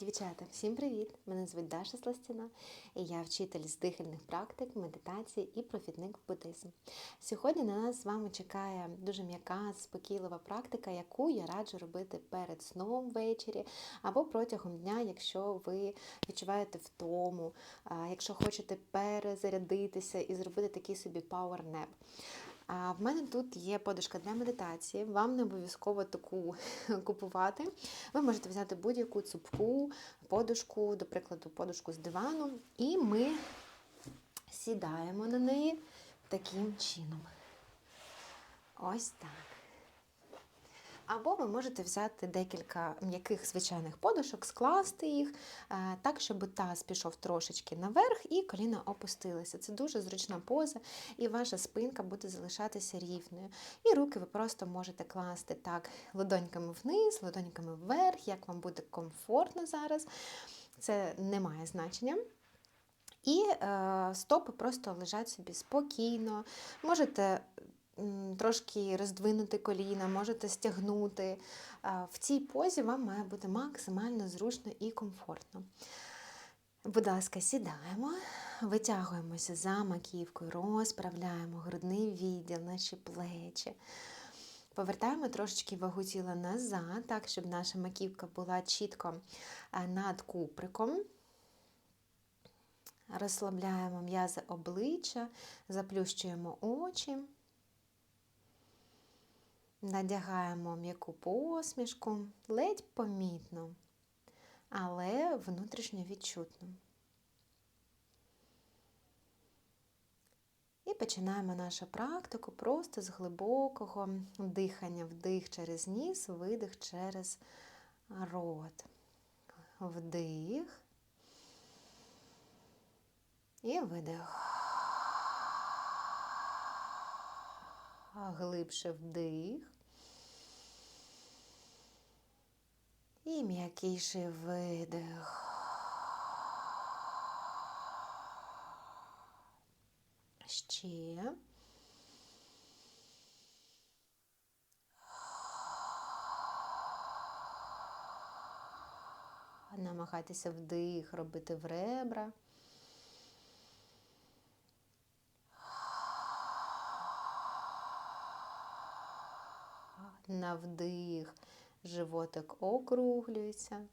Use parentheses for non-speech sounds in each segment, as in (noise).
Дівчата, всім привіт! Мене звуть Даша Сластіна, і я вчитель з дихальних практик, медитації і профітник в буддизм. Сьогодні на нас з вами чекає дуже м'яка, спокійлива практика, яку я раджу робити перед сном ввечері або протягом дня, якщо ви відчуваєте втому, якщо хочете перезарядитися і зробити такий собі power nap. А в мене тут є подушка для медитації. Вам не обов'язково таку (laughs) купувати. Ви можете взяти будь-яку цупку, подушку, до прикладу, подушку з дивану, і ми сідаємо на неї таким чином. Ось так. Або ви можете взяти декілька м'яких звичайних подушок, скласти їх е, так, щоб таз пішов трошечки наверх і коліна опустилися. Це дуже зручна поза, і ваша спинка буде залишатися рівною. І руки ви просто можете класти так ладоньками вниз, ладоньками вверх, як вам буде комфортно зараз. Це не має значення. І е, стопи просто лежать собі спокійно. Можете трошки роздвинути коліна, можете стягнути. В цій позі вам має бути максимально зручно і комфортно. Будь ласка, сідаємо, витягуємося за маківкою, розправляємо грудний відділ, наші плечі. Повертаємо трошечки вагу тіла назад, так, щоб наша маківка була чітко над куприком. Розслабляємо м'язи обличчя, заплющуємо очі. Надягаємо м'яку посмішку, ледь помітно, але внутрішньо відчутно. І починаємо нашу практику просто з глибокого дихання, вдих через ніс, видих через рот. Вдих і видих. Глибше вдих. І м'якіший видих. Ще. Намагайтеся вдих робити в ребра. На вдих животик округлюється.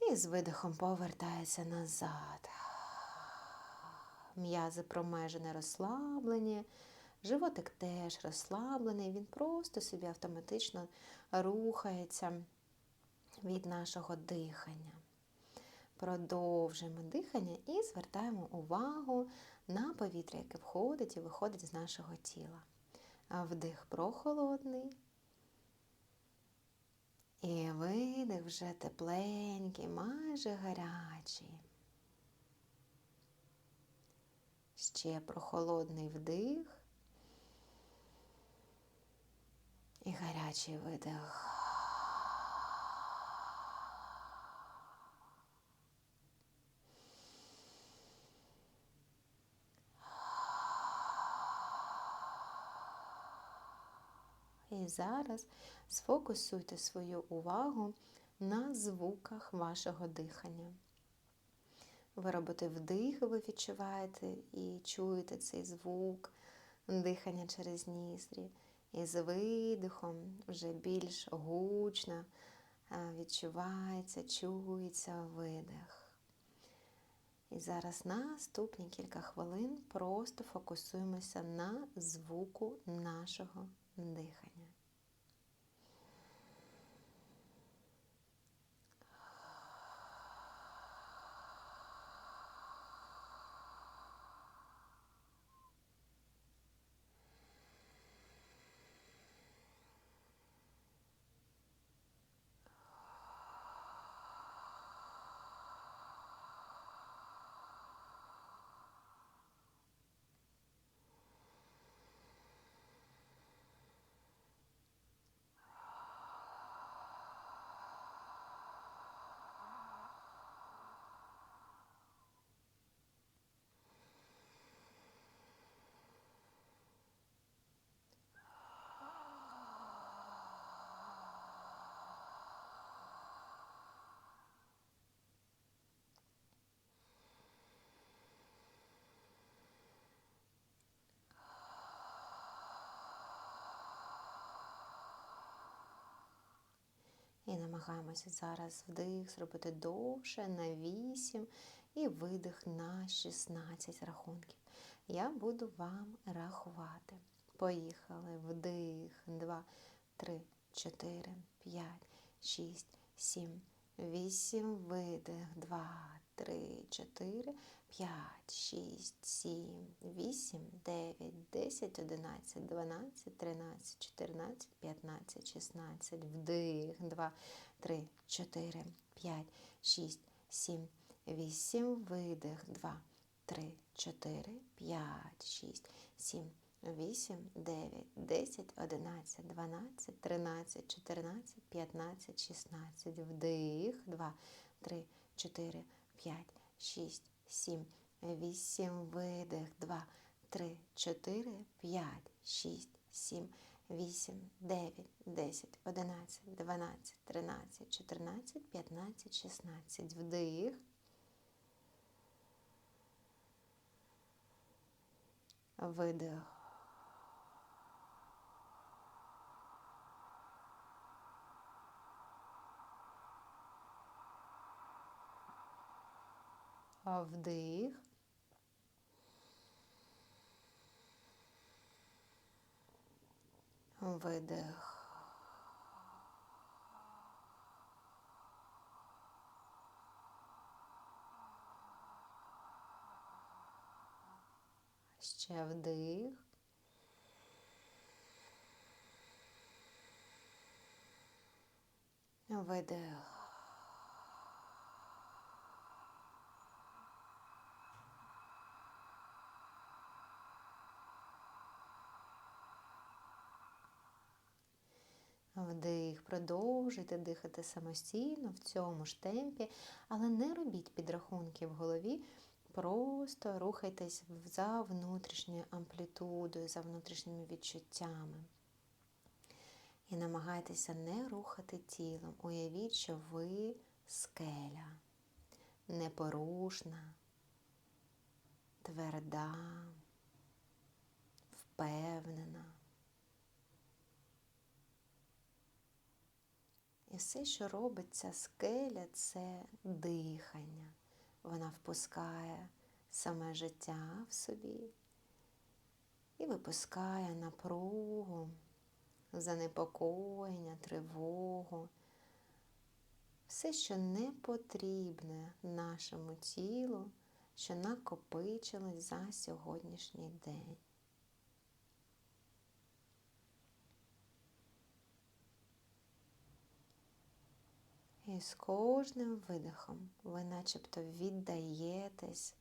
І з видихом повертається назад. М'язи промежини розслаблені, животик теж розслаблений, він просто собі автоматично рухається від нашого дихання. Продовжуємо дихання і звертаємо увагу на повітря, яке входить і виходить з нашого тіла вдих прохолодний. І видих вже тепленький, майже гарячий. Ще прохолодний вдих і гарячий видих. І зараз сфокусуйте свою увагу на звуках вашого дихання. Ви робите вдих, ви відчуваєте і чуєте цей звук дихання через ніздрі. І з видихом вже більш гучно відчувається, чується видих. І зараз наступні кілька хвилин просто фокусуємося на звуку нашого дихання. Намагаємося зараз вдих зробити довше на 8 і видих на 16 рахунків. Я буду вам рахувати. Поїхали. Вдих. 2, 3, 4, 5, 6, 7, 8. Видих. 2, 3, 4, 5, 6, 7, 8, 9, 10, 11, 12, 13, 14, 15, 16. Вдих. 2, 3, 4, 5, 6, 7, 8. Видих. 2, 3, 4, 5, 6, 7, 8, 9, 10, 11, 12, 13, 14, 15, 16. Вдих. 2, 3, 4, 5, 6, 7, 8. Видих. 2, 3, 4, 5, 6, 7, 8, 9, 10, 11, 12, 13, 14, 15, 16. Вдих. Видих. Вдих. Видих. Ще вдих. Видих. Вдих, продовжуйте дихати самостійно в цьому ж темпі, але не робіть підрахунки в голові, просто рухайтесь за внутрішньою амплітудою, за внутрішніми відчуттями. І намагайтеся не рухати тілом. Уявіть, що ви скеля, непорушна, тверда, впевнена. І все, що робить ця скеля, це дихання. Вона впускає саме життя в собі і випускає напругу, занепокоєння, тривогу. Все, що не потрібне нашому тілу, що накопичилось за сьогоднішній день. І з кожним видихом ви начебто віддаєтесь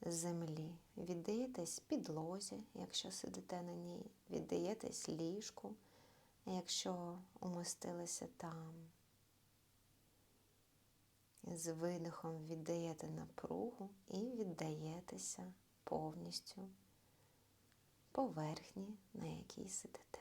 землі, віддаєтесь підлозі, якщо сидите на ній, віддаєтесь ліжку, якщо умостилися там. З видихом віддаєте напругу і віддаєтеся повністю поверхні, на якій сидите.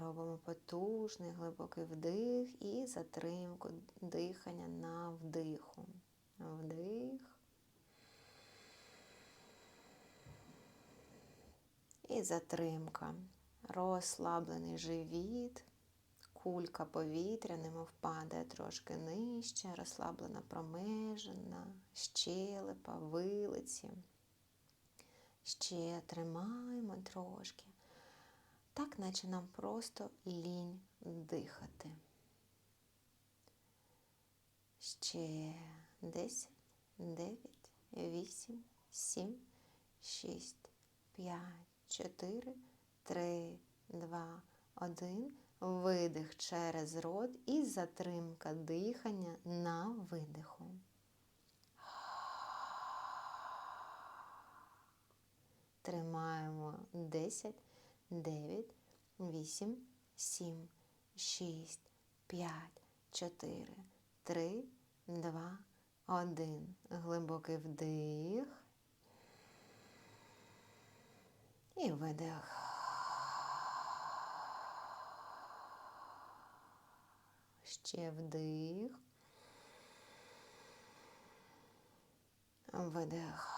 Робимо потужний глибокий вдих і затримку дихання на вдиху. Вдих. І затримка. Розслаблений живіт, кулька повітря, немов падає трошки нижче, розслаблена промежина, щелепа, вилиці. Ще тримаємо трошки так наче нам просто лінь дихати. Ще 10, 9, 8, 7, 6, 5, 4, 3, 2, 1. Видих через рот і затримка дихання на видиху. Тримаємо 10, 9, 8, 7, 6, 5, 4, 3, 2, 1. Глибокий вдих. І видих. Ще вдих. Видих.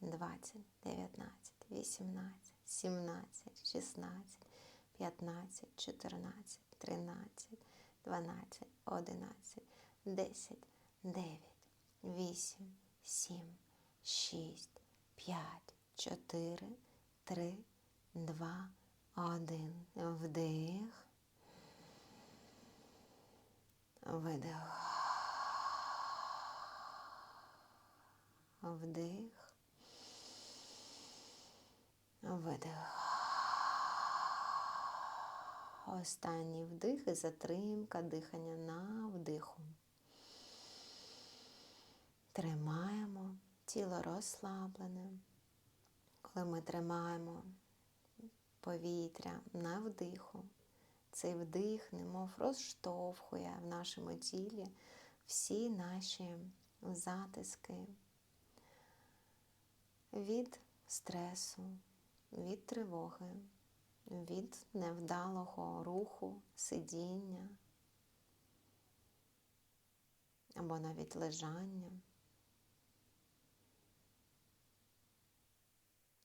20, 19, 18, 17, 16, 15, 14, 13, 12, 11, 10, 9, 8, 7, 6, 5, 4, 3, 2, 1. Вдих. Видих. Вдих. Видих. Останній вдих і затримка дихання на вдиху. Тримаємо тіло розслаблене. Коли ми тримаємо повітря на вдиху, цей вдих, немов розштовхує в нашому тілі всі наші затиски від стресу, від тривоги, від невдалого руху, сидіння або навіть лежання.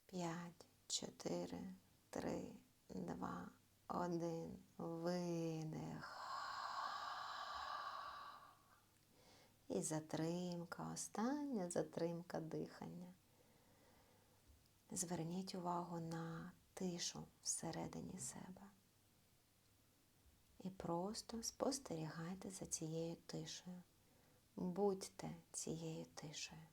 П'ять, чотири, три, два, один. Видих. І затримка, остання затримка дихання. Зверніть увагу на тишу всередині себе. І просто спостерігайте за цією тишею. Будьте цією тишею.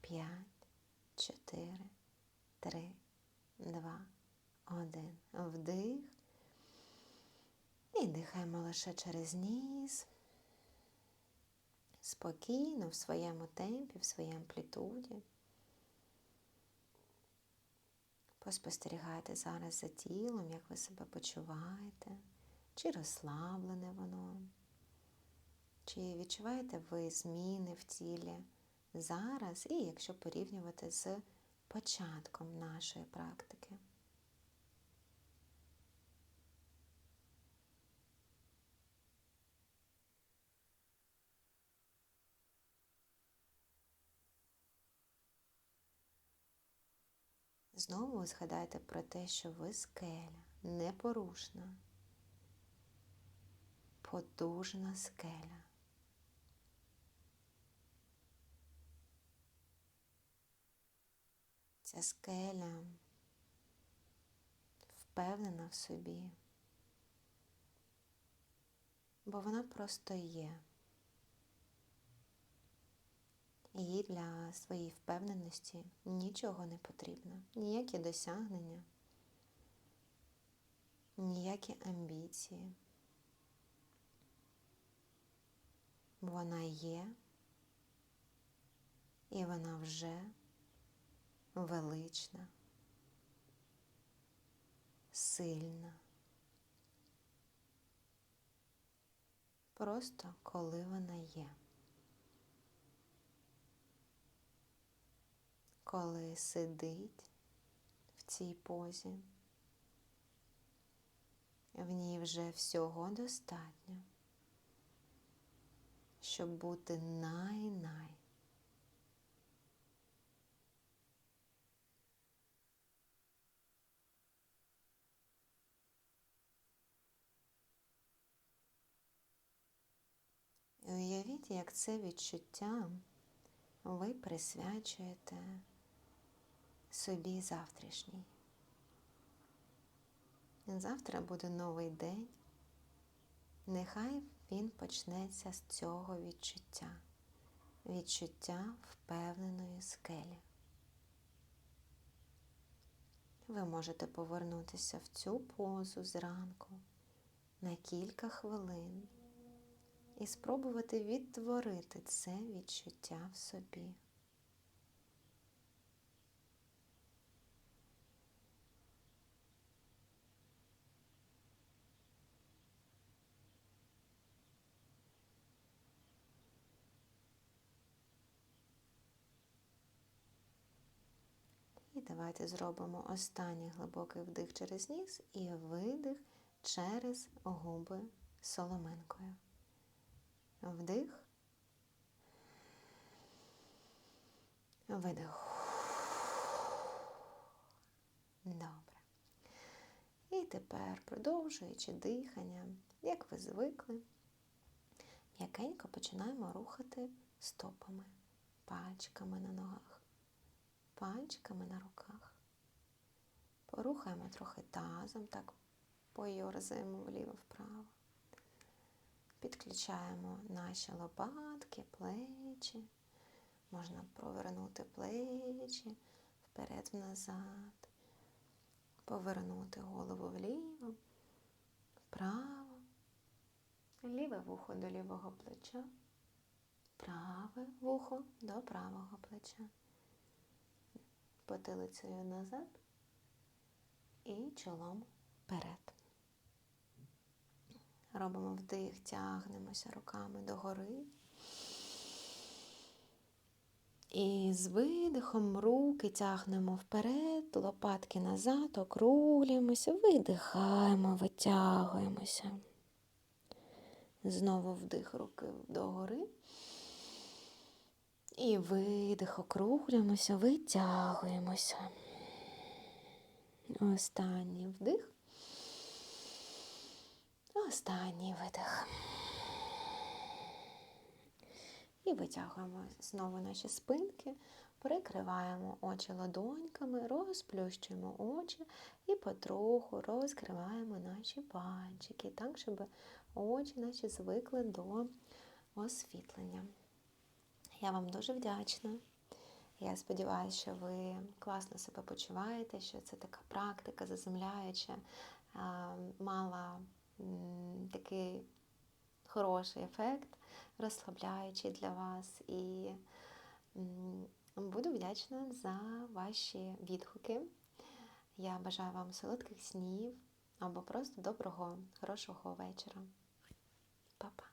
П'ять, чотири, три, два, один. Вдих. І дихаємо лише через ніс. Спокійно, в своєму темпі, в своїй амплітуді. Поспостерігайте зараз за тілом, як ви себе почуваєте, чи розслаблене воно, чи відчуваєте ви зміни в тілі зараз, і якщо порівнювати з початком нашої практики. Знову згадайте про те, що ви скеля, непорушна, потужна скеля. Ця скеля впевнена в собі, бо вона просто є. Їй для своєї впевненості нічого не потрібно, ніякі досягнення, ніякі амбіції. Вона є, і вона вже велична, сильна, просто коли вона є. Коли сидить в цій позі, в ній вже всього достатньо, щоб бути най-най. Уявіть, як це відчуття ви присвячуєте собі завтрашній. Завтра буде новий день. Нехай він почнеться з цього відчуття, відчуття впевненої скелі. Ви можете повернутися в цю позу зранку на кілька хвилин і спробувати відтворити це відчуття в собі. І давайте зробимо останній глибокий вдих через ніс і видих через губи соломинкою. Вдих. Видих. Добре. І тепер, продовжуючи дихання, як ви звикли, м'якенько починаємо рухати стопами, пальчиками на ногах, пальчиками на руках. Порухаємо трохи тазом, так пойорзаємо вліво-вправо. Підключаємо наші лопатки, плечі. Можна провернути плечі вперед-назад, повернути голову вліво, вправо, ліве вухо до лівого плеча, праве вухо до правого плеча, потилицею назад і чолом вперед. Робимо вдих, тягнемося руками догори. І з видихом руки тягнемо вперед, лопатки назад, округлюємося, видихаємо, витягуємося. Знову вдих руки догори. І видих, округлюємося, витягуємося. Останній вдих. Останній видих. І витягуємо знову наші спинки, прикриваємо очі ладоньками, розплющуємо очі і потроху розкриваємо наші пальчики, так, щоб очі наші звикли до освітлення. Я вам дуже вдячна. Я сподіваюся, що ви класно себе почуваєте, що це така практика заземляюча, мала такий хороший ефект, розслабляючий для вас. І буду вдячна за ваші відгуки. Я бажаю вам солодких снів або просто доброго, хорошого вечора. Па-па!